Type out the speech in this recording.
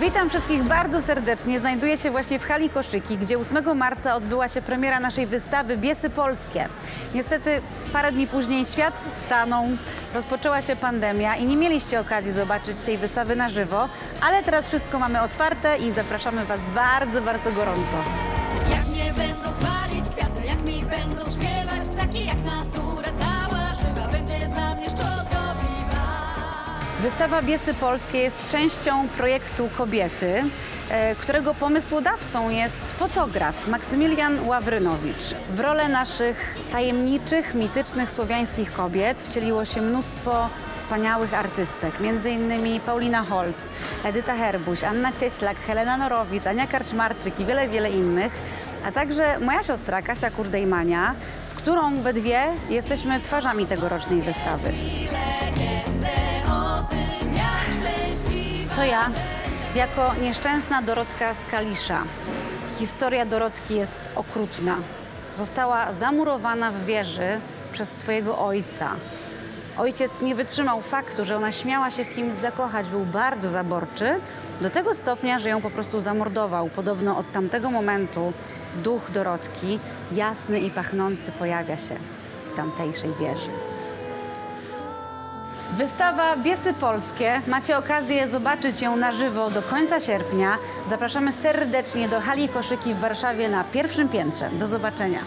Witam wszystkich bardzo serdecznie. Znajduję się właśnie w hali Koszyki, gdzie 8 marca odbyła się premiera naszej wystawy Biesy Polskie. Niestety parę dni później świat stanął, rozpoczęła się pandemia i nie mieliście okazji zobaczyć tej wystawy na żywo, ale teraz wszystko mamy otwarte i zapraszamy Was bardzo, bardzo gorąco. Jak mnie będą chwalić kwiaty, jak mi będą śpiewać ptaki, jak natura Wystawa Biesy Polskie jest częścią projektu Kobiety, e, którego pomysłodawcą jest fotograf Maksymilian Ławrynowicz. W rolę naszych tajemniczych, mitycznych słowiańskich kobiet wcieliło się mnóstwo wspaniałych artystek, między innymi Paulina Holz, Edyta Herbuś, Anna Cieślak, Helena Norowicz, Ania Karczmarczyk i wiele, wiele innych. A także moja siostra Kasia Kurdejmania, z którą we dwie jesteśmy twarzami tegorocznej wystawy. To ja, jako nieszczęsna Dorotka z Kalisza. Historia Dorotki jest okrutna. Została zamurowana w wieży przez swojego ojca. Ojciec nie wytrzymał faktu, że ona śmiała się w kimś zakochać, był bardzo zaborczy, do tego stopnia, że ją po prostu zamordował. Podobno od tamtego momentu duch Dorotki, jasny i pachnący, pojawia się w tamtejszej wieży. Wystawa Biesy Polskie. Macie okazję zobaczyć ją na żywo do końca sierpnia. Zapraszamy serdecznie do Hali Koszyki w Warszawie na pierwszym piętrze. Do zobaczenia.